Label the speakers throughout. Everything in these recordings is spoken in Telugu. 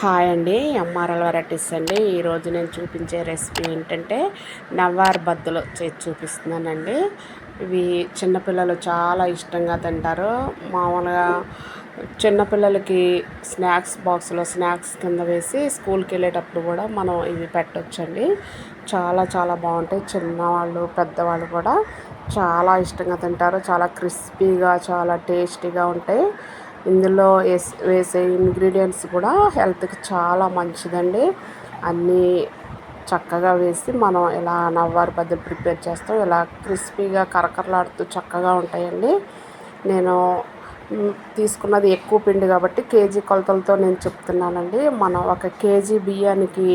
Speaker 1: హాయ్ అండి ఎంఆర్ఎల్ వెరైటీస్ అండి. ఈరోజు నేను చూపించే రెసిపీ ఏంటంటే నవ్వారు బద్దలు చేసి చూపిస్తున్నానండి. ఇవి చిన్నపిల్లలు చాలా ఇష్టంగా తింటారు. మామూలుగా చిన్నపిల్లలకి స్నాక్స్ బాక్స్లో స్నాక్స్ కింద వేసి స్కూల్కి వెళ్ళేటప్పుడు కూడా మనం ఇవి పెట్టొచ్చండి. చాలా చాలా బాగుంటాయి. చిన్నవాళ్ళు పెద్దవాళ్ళు కూడా చాలా ఇష్టంగా తింటారు. చాలా క్రిస్పీగా చాలా టేస్టీగా ఉంటాయి. ఇందులో వేస్ వేసే ఇంగ్రీడియంట్స్ కూడా హెల్త్కి చాలా మంచిదండి. అన్నీ చక్కగా వేసి మనం ఇలా నవ్వారు బద్దలు ప్రిపేర్ చేస్తాం ఇలా క్రిస్పీగా కరకరలాడుతూ చక్కగా ఉంటాయండి. నేను తీసుకున్నది ఎక్కువ పిండి కాబట్టి కేజీ కొలతలతో నేను చెప్తున్నానండి. మనం ఒక కేజీ బియ్యానికి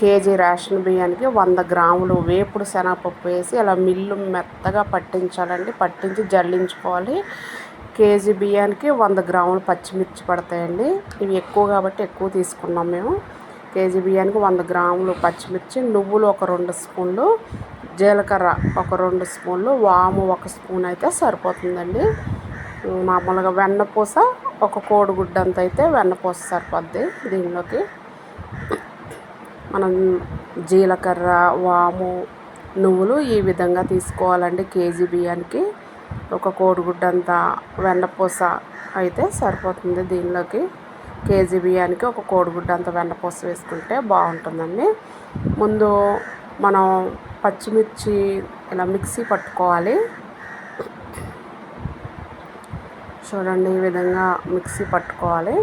Speaker 1: కేజీ రేషన్ బియ్యానికి వంద గ్రాములు వేపుడు శనగపప్పు వేసి అలా మిల్లు మెత్తగా పట్టించాలండి. పట్టించి జల్లించుకోవాలి. కేజీ బియ్యానికి వంద గ్రాములు పచ్చిమిర్చి పడతాయండి. ఇవి ఎక్కువ కాబట్టి ఎక్కువ తీసుకున్నాం మేము. కేజీ బియ్యానికి వంద గ్రాములు పచ్చిమిర్చి నువ్వులు ఒక రెండు స్పూన్లు జీలకర్ర ఒక రెండు స్పూన్లు వాము ఒక స్పూన్ అయితే సరిపోతుందండి. మామూలుగా వెన్నపూస ఒక కోడిగుడ్డ అంత అయితే వెన్నపూస సరిపోద్ది దీనిలోకి. మనం జీలకర్ర వాము నువ్వులు ఈ విధంగా తీసుకోవాలండి కేజీ బియ్యానికి. ఒక కోడిగుడ్డంత వెన్నపూస అయితే సరిపోతుంది. దీనిలోకి కేజీ బియ్యానికి ఒక కోడిగుడ్డ అంత వెన్నపూస వేసుకుంటే బాగుంటుందండి. ముందు మనం పచ్చిమిర్చి ఇలా మిక్సీ పట్టుకోవాలి. చూడండి ఈ విధంగా మిక్సీ పట్టుకోవాలి.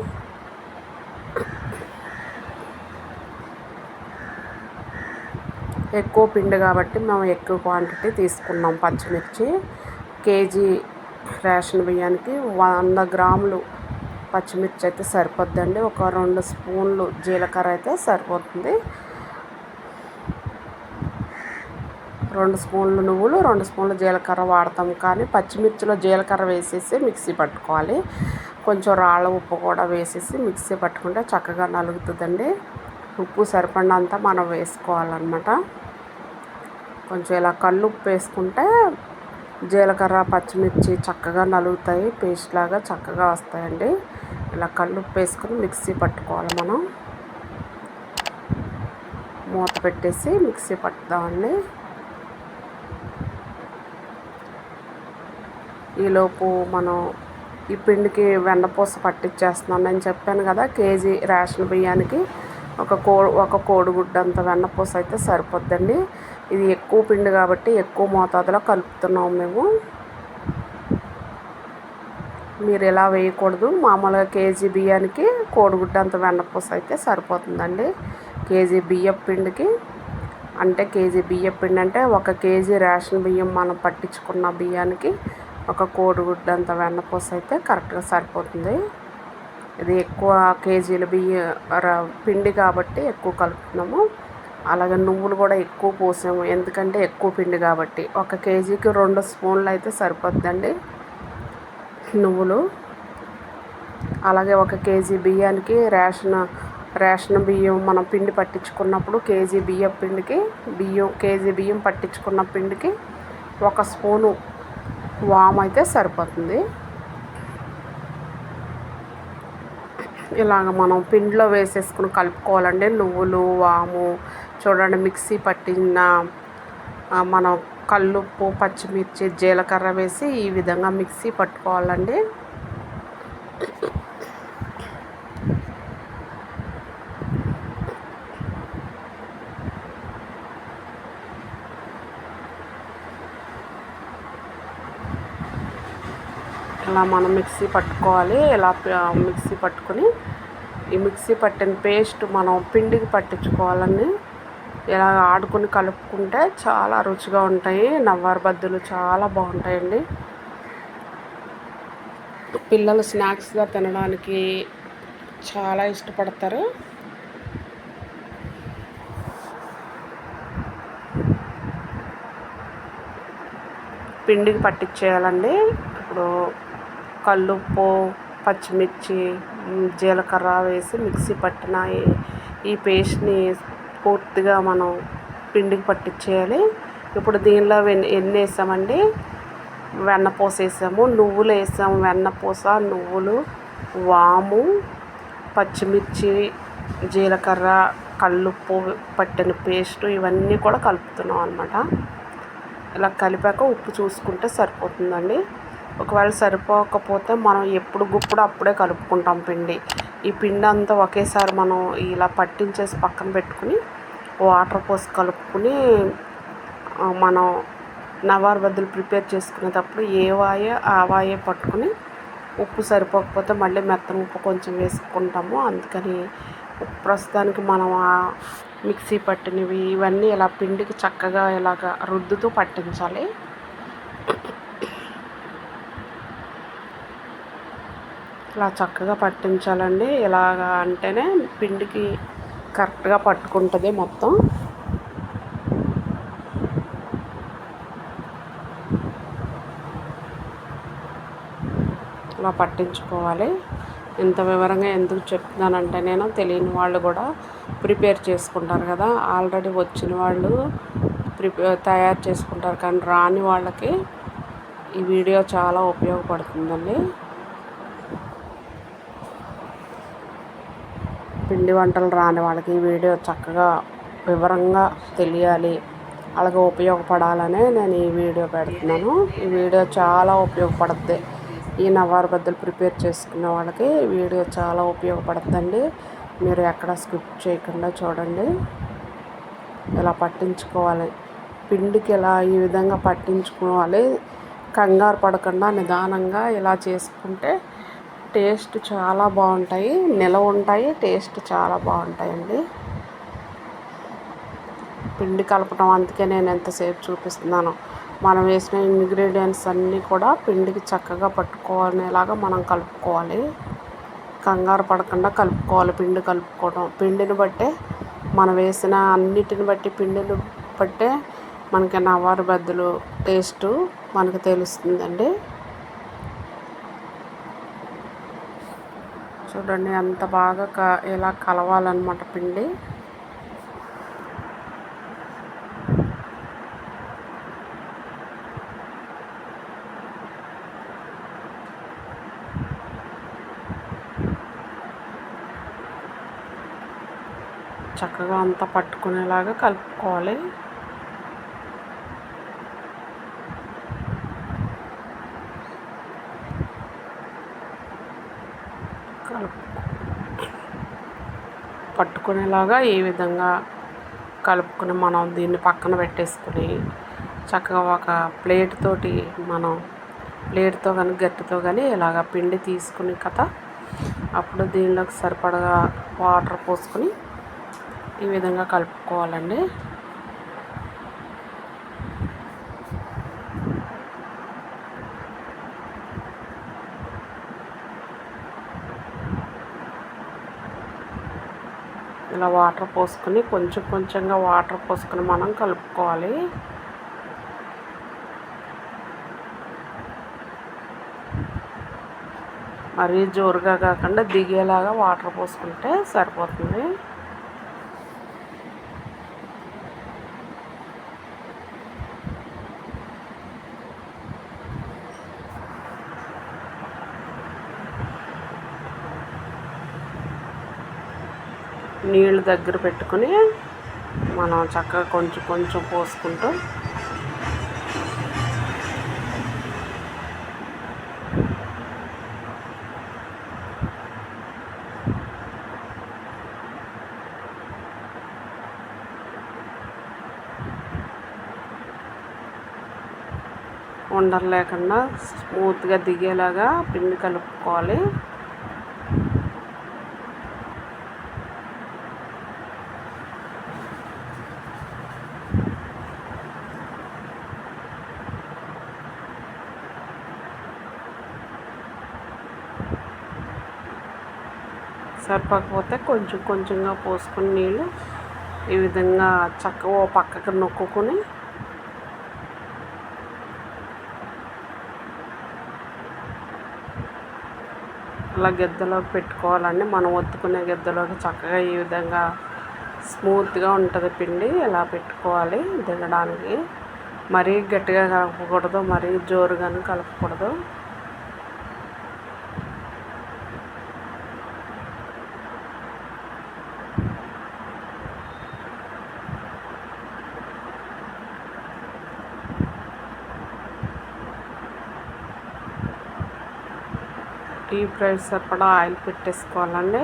Speaker 1: ఎక్కువ పిండి కాబట్టి మేము ఎక్కువ క్వాంటిటీ తీసుకున్నాం పచ్చిమిర్చి. కేజీ రేషన్ బియ్యానికి వంద గ్రాములు పచ్చిమిర్చి అయితే సరిపోద్దండి. ఒక రెండు స్పూన్లు జీలకర్ర అయితే సరిపోతుంది. రెండు స్పూన్లు నువ్వులు రెండు స్పూన్లు జీలకర్ర వాడతాం కానీ పచ్చిమిర్చిలో జీలకర్ర వేసేసి మిక్సీ పట్టుకోవాలి. కొంచెం రాళ్ళ ఉప్పు కూడా వేసేసి మిక్సీ పట్టుకుంటే చక్కగా నలుగుతుందండి. ఉప్పు సరిపడినంత మనం వేసుకోవాలన్నమాట. కొంచెం ఇలా కళ్ళు ఉప్పు వేసుకుంటే జీలకర్ర పచ్చిమిర్చి చక్కగా నలుగుతాయి. పేస్ట్ లాగా చక్కగా వస్తాయండి. ఇలా కళ్ళు వేసుకొని మిక్సీ పట్టుకోవాలి మనం. మూత పెట్టేసి మిక్సీ పట్టుదామండి. ఈలోపు మనం ఈ పిండికి వెన్నపూస పట్టించేస్తున్నాను నేను చెప్పాను కదా కేజీ రేషన్ బియ్యానికి ఒక కో ఒక కోడిగుడ్డంత వెన్నపూస అయితే సరిపోద్దండి. ఇది ఎక్కువ పిండి కాబట్టి ఎక్కువ మోతాదులో కలుపుతున్నాము మేము. మీరు ఇలా వేయకూడదు. మామూలుగా కేజీ బియ్యానికి కోడిగుడ్డ అంత వెన్నపూస అయితే సరిపోతుందండి. కేజీ బియ్యం పిండికి అంటే కేజీ బియ్యం పిండి అంటే ఒక కేజీ రేషన్ బియ్యం మనం పట్టించుకున్న బియ్యానికి ఒక కోడిగుడ్డ అంత వెన్నపూస అయితే కరెక్ట్గా సరిపోతుంది. ఇది ఎక్కువ కేజీల బియ్య పిండి కాబట్టి ఎక్కువ కలుపుతున్నాము. అలాగే నువ్వులు కూడా ఎక్కువ పోసాము. ఎందుకంటే ఎక్కువ పిండి కాబట్టి. ఒక కేజీకి రెండు స్పూన్లు అయితే సరిపోద్దండి నువ్వులు. అలాగే ఒక కేజీ బియ్యానికి రేషన్ రేషన్ బియ్యం మనం పిండి పట్టించుకున్నప్పుడు కేజీ బియ్యం పిండికి బియ్యం కేజీ బియ్యం పట్టించుకున్న పిండికి ఒక స్పూను వామ్ అయితే సరిపోతుంది. ఇలాగ మనం పిండిలో వేసేసుకుని కలుపుకోవాలండి. నువ్వులు వాము చూడండి మిక్సీ పట్టిన మనం కల్లుప్పు పచ్చిమిర్చి జీలకర్ర వేసి ఈ విధంగా మిక్సీ పట్టుకోవాలండి. ఇలా మనం మిక్సీ పట్టుకోవాలి. ఇలా మిక్సీ పట్టుకొని ఈ మిక్సీ పట్టిన పేస్ట్ మనం పిండికి పట్టించుకోవాలండి. ఇలా ఆడుకొని కలుపుకుంటే చాలా రుచిగా ఉంటాయి. నవ్వారు బద్దులు చాలా బాగుంటాయండి. పిల్లలు స్నాక్స్గా తినడానికి చాలా ఇష్టపడతారు. పిండికి పట్టించేయాలండి ఇప్పుడు కల్లుప్పు పచ్చిమిర్చి జీలకర్ర వేసి మిక్సీ పట్టిన ఈ పేస్ట్ని పూర్తిగా మనం పిండికి పట్టించేయాలి. ఇప్పుడు దీనిలో వెన్ ఎన్ని వేసామండి? వెన్నపూస వేసాము నువ్వులు వేసాము. వెన్నపూస నువ్వులు వాము పచ్చిమిర్చి జీలకర్ర కల్లుప్పు పట్టిన పేస్టు ఇవన్నీ కూడా కలుపుతున్నాం అనమాట ఇలా కలిపాక ఉప్పు చూసుకుంటే సరిపోతుందండి. ఒకవేళ సరిపోకపోతే మనం ఎప్పుడు గుప్పుడు అప్పుడే కలుపుకుంటాం పిండి. ఈ పిండి అంతా ఒకేసారి మనం ఇలా పట్టించేసి పక్కన పెట్టుకుని వాటర్ పోసి కలుపుకుని మనం నవార్ బద్దలు ప్రిపేర్ చేసుకునేటప్పుడు ఏ వాయే ఆ వాయే పట్టుకుని ఉప్పు సరిపోకపోతే మళ్ళీ మెత్తన ఉప్పు కొంచెం వేసుకుంటాము. అందుకని ప్రస్తుతానికి మనం ఆ మిక్సీ పట్టినవి ఇవన్నీ ఇలా పిండికి చక్కగా ఇలాగ రుద్దుతూ పట్టించాలి. ఇలా చక్కగా పట్టించాలండి. ఇలాగా అంటేనే పిండికి కరెక్ట్గా పట్టుకుంటుంది మొత్తం. ఇలా పట్టించుకోవాలి. ఇంత వివరంగా ఎందుకు చెప్తున్నానంటే నేను తెలియని వాళ్ళు కూడా ప్రిపేర్ చేసుకుంటారు కదా. ఆల్రెడీ వచ్చిన వాళ్ళు ప్రిపేర్ తయారు చేసుకుంటారు కానీ రాని వాళ్ళకి ఈ వీడియో చాలా ఉపయోగపడుతుందండి. పిండి వంటలు రాని వాళ్ళకి ఈ వీడియో చక్కగా వివరంగా తెలియాలి. అలాగే ఉపయోగపడాలనే నేను ఈ వీడియో పెడుతున్నాను. ఈ వీడియో చాలా ఉపయోగపడుద్ది. ఈ నవారు బద్దలు ప్రిపేర్ చేసుకున్న వాళ్ళకి వీడియో చాలా ఉపయోగపడుతుందండి మీరు ఎక్కడ స్కిప్ చేయకుండా చూడండి. ఇలా పట్టించుకోవాలి? పిండికి ఇలా ఈ విధంగా పట్టించుకోవాలి? కంగారు పడకుండా నిదానంగా ఇలా చేసుకుంటే టేస్ట్ చాలా బాగుంటాయి. నిలవ ఉంటాయి. టేస్ట్ చాలా బాగుంటాయండి. పిండి కలపడం అందుకే నేను ఎంతసేపు చూపిస్తున్నాను. మనం వేసిన ఇంగ్రీడియంట్స్ అన్నీ కూడా పిండికి చక్కగా పట్టుకోనేలాగా మనం కలుపుకోవాలి. కంగారు పడకుండా కలుపుకోవాలి పిండి కలుపుకోవడం పిండిని బట్టే మనం వేసిన అన్నిటిని బట్టి పిండిని బట్టే మనకి నవారు బద్దలు టేస్టు మనకు తెలుస్తుందండి. చూడండి అంత బాగా క ఇలా కలవాలన్నమాట పిండి. చక్కగా అంతా పట్టుకునేలాగా కలుపుకోవాలి. కలుపుకునేలాగా ఈ విధంగా కలుపుకుని మనం దీన్ని పక్కన పెట్టేసుకుని చక్కగా ఒక ప్లేట్ తోటి మనం ప్లేట్తో కానీ గట్టితో కానీ ఇలాగ పిండి తీసుకుని కథ. అప్పుడు దీనిలోకి సరిపడగా వాటర్ పోసుకొని ఈ విధంగా కలుపుకోవాలండి. ఇలా వాటర్ పోసుకొని కొంచెం కొంచెంగా వాటర్ పోసుకొని మనం కలుపుకోవాలి. మరీ జోరుగా కాకుండా దిగేలాగా వాటర్ పోసుకుంటే సరిపోతుంది. నీళ్ళు దగ్గర పెట్టుకుని మనం చక్కగా కొంచెం కొంచెం పోసుకుంటూ ఉండలేకుండా స్మూత్గా దిగేలాగా పిండి కలుపుకోవాలి. సరిపోకపోతే కొంచెం కొంచెంగా పోసుకుని నీళ్ళు ఈ విధంగా చక్కగా ఓ పక్కకి నొక్కుని అలా గిద్దలోకి పెట్టుకోవాలండి. మనం ఒత్తుకునే గిద్దలోకి చక్కగా ఈ విధంగా స్మూత్గా ఉంటుంది పిండి ఇలా పెట్టుకోవాలి దిగడానికి. మరీ గట్టిగా కలపకూడదు మరీ జోరుగాను కలపకూడదు. డీప్ ఫ్రై సరిపడా ఆయిల్ పెట్టేసుకోవాలండి.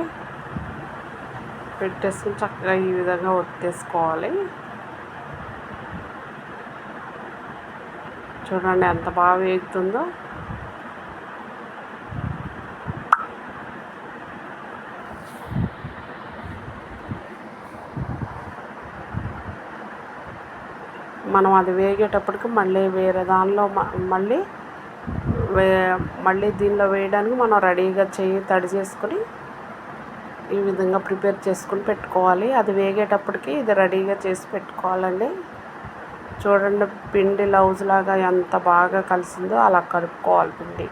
Speaker 1: పెట్టేసుకుని చక్కగా ఈ విధంగా ఒత్తేసుకోవాలి. చూడండి ఎంత బాగా వేగుతుందో. మనం అది వేగేటప్పటికి మళ్ళీ వేరే దానిలో మళ్ళీ మళ్ళీ దీనిలో వేయడానికి మనం రెడీగా చేయి తడి చేసుకొని ఈ విధంగా ప్రిపేర్ చేసుకుని పెట్టుకోవాలి. అది వేగేటప్పటికి ఇది రెడీగా చేసి పెట్టుకోవాలండి. చూడండి పిండి లౌజ్ లాగా ఎంత బాగా కలిసిందో అలా కలుపుకోవాలి పిండి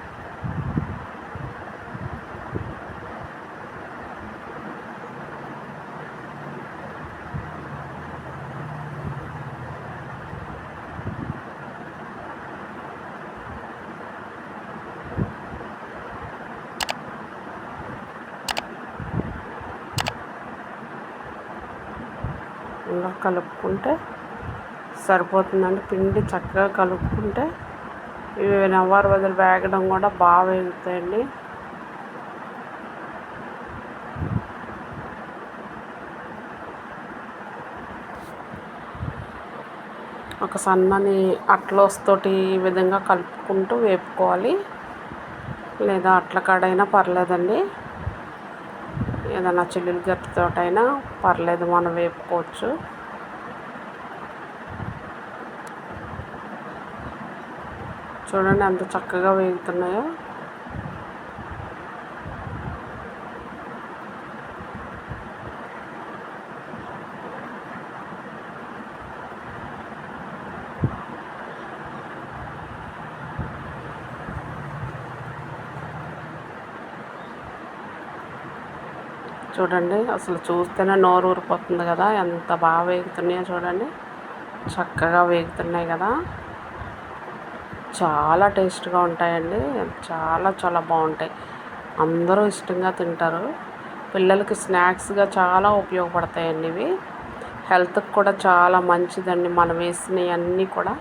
Speaker 1: ఇలా కలుపుకుంటే సరిపోతుందండి. పిండి చక్కగా కలుపుకుంటే ఇవి నవ్వారు వదిలి వేగడం కూడా బాగా వేగుతాయండి ఒక సన్నని అట్లోస్తోటి ఈ విధంగా కలుపుకుంటూ వేపుకోవాలి. లేదా అట్ల కాడైనా పర్లేదండి. ఏదైనా చిల్లులు గట్టితోటైనా పర్లేదు మనం వేపుకోవచ్చు. చూడండి ఎంత చక్కగా వేగుతున్నాయో. చూడండి అసలు చూస్తేనే నోరు ఊరిపోతుంది కదా ఎంత బాగా వేగుతున్నాయో చూడండి. చక్కగా వేగుతున్నాయి కదా. చాలా టేస్ట్గా ఉంటాయండి. చాలా చాలా బాగుంటాయి. అందరూ ఇష్టంగా తింటారు. పిల్లలకి స్నాక్స్గా చాలా ఉపయోగపడతాయండి ఇవి. హెల్త్కి కూడా చాలా మంచిదండి. మనం వేసినవన్నీ కూడా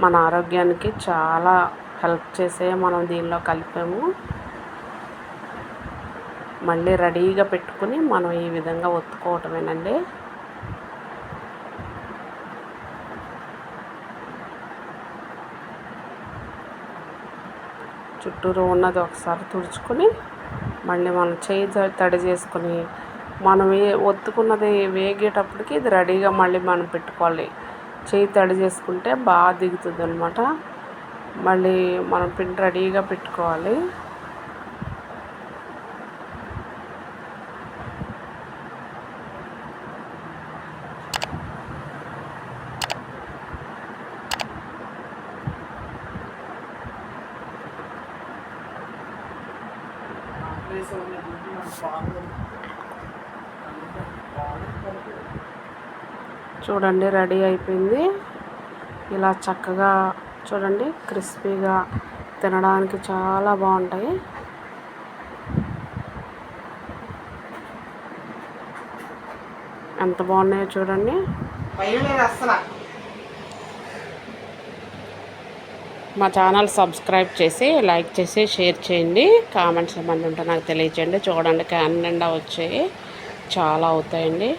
Speaker 1: మన ఆరోగ్యానికి చాలా హెల్ప్ చేసే మనం దీనిలో కలిపాము. మళ్ళీ రెడీగా పెట్టుకుని మనం ఈ విధంగా ఒత్తుకోవటమేనండి. చుట్టూరు ఉన్నది ఒకసారి తుడుచుకొని మళ్ళీ మనం చేయి తడి చేసుకొని మనం ఏ ఒత్తుకున్నది వేగేటప్పటికి ఇది రెడీగా మళ్ళీ మనం పెట్టుకోవాలి. చేయి తడి చేసుకుంటే బాగా దిగుతుంది అనమాట మళ్ళీ మనం పిండి రెడీగా పెట్టుకోవాలి. చూడండి రెడీ అయిపోయింది. ఇలా చక్కగా చూడండి క్రిస్పీగా తినడానికి చాలా బాగుంటాయి. ఎంత బాగున్నాయో చూడండి. అసలు మా ఛానల్ సబ్స్క్రైబ్ చేసి లైక్ చేసి షేర్ చేయండి. కామెంట్స్ ఏమన్నా ఉంటే నాకు తెలియచేయండి. చూడండి క్యాన్ నిండా వచ్చాయి. చాలా అవుతాయండి.